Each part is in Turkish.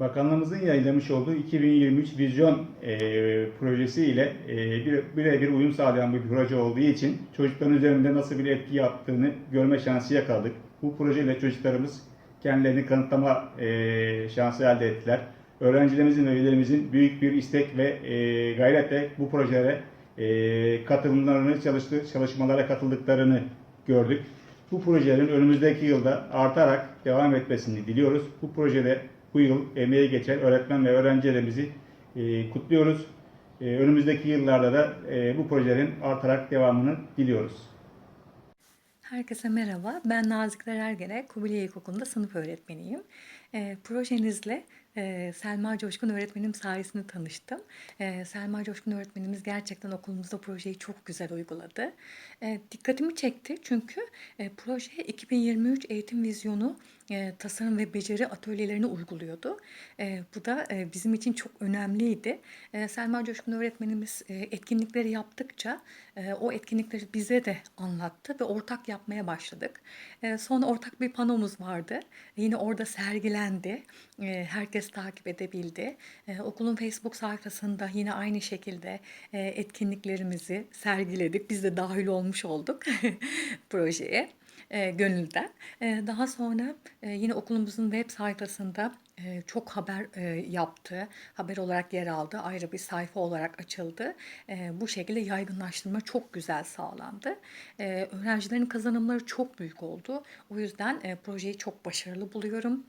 Bakanlığımızın yayınlamış olduğu 2023 vizyon e, projesi ile e, bir- birebir uyum sağlayan bir proje olduğu için çocukların üzerinde nasıl bir etki yaptığını görme şansı yakaladık. Bu projeyle çocuklarımız kendilerini kanıtlama e, şansı elde ettiler. Öğrencilerimizin ve velilerimizin büyük bir istek ve e, gayretle bu projelere e, katılımlarını, çalıştığı çalışmalara katıldıklarını gördük. Bu projelerin önümüzdeki yılda artarak devam etmesini diliyoruz. Bu projede bu yıl emeği geçen öğretmen ve öğrencilerimizi e, kutluyoruz. E, önümüzdeki yıllarda da e, bu projelerin artarak devamını diliyoruz. Herkese merhaba. Ben Nazikler Ergene, Kubilay İlkokulu'nda sınıf öğretmeniyim. E, projenizle e, Selma Coşkun öğretmenim sayesinde tanıştım. E, Selma Coşkun öğretmenimiz gerçekten okulumuzda projeyi çok güzel uyguladı. E, dikkatimi çekti çünkü e, proje 2023 eğitim vizyonu e, tasarım ve beceri atölyelerini uyguluyordu. E, bu da e, bizim için çok önemliydi. Selma Coşkun öğretmenimiz etkinlikleri yaptıkça o etkinlikleri bize de anlattı ve ortak yapmaya başladık. Sonra ortak bir panomuz vardı. Yine orada sergilendi. Herkes takip edebildi. Okulun Facebook sayfasında yine aynı şekilde etkinliklerimizi sergiledik. Biz de dahil olmuş olduk projeye e, gönülden. E, daha sonra e, yine okulumuzun web sayfasında e, çok haber e, yaptı. Haber olarak yer aldı. Ayrı bir sayfa olarak açıldı. E, bu şekilde yaygınlaştırma çok güzel sağlandı. E, öğrencilerin kazanımları çok büyük oldu. O yüzden e, projeyi çok başarılı buluyorum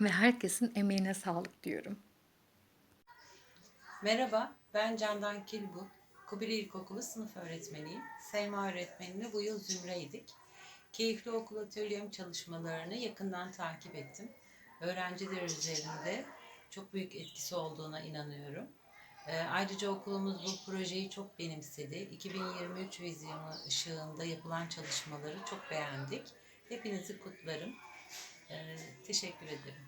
ve herkesin emeğine sağlık diyorum. Merhaba, ben Candan Kilbut. Kubilay İlkokulu sınıf öğretmeniyim. Selma öğretmenimle bu yıl zümreydik. Keyifli okul atölyem çalışmalarını yakından takip ettim. Öğrenciler üzerinde çok büyük etkisi olduğuna inanıyorum. Ee, Ayrıca okulumuz bu projeyi çok benimsedi. 2023 vizyonu ışığında yapılan çalışmaları çok beğendik. Hepinizi kutlarım. Ee, Teşekkür ederim.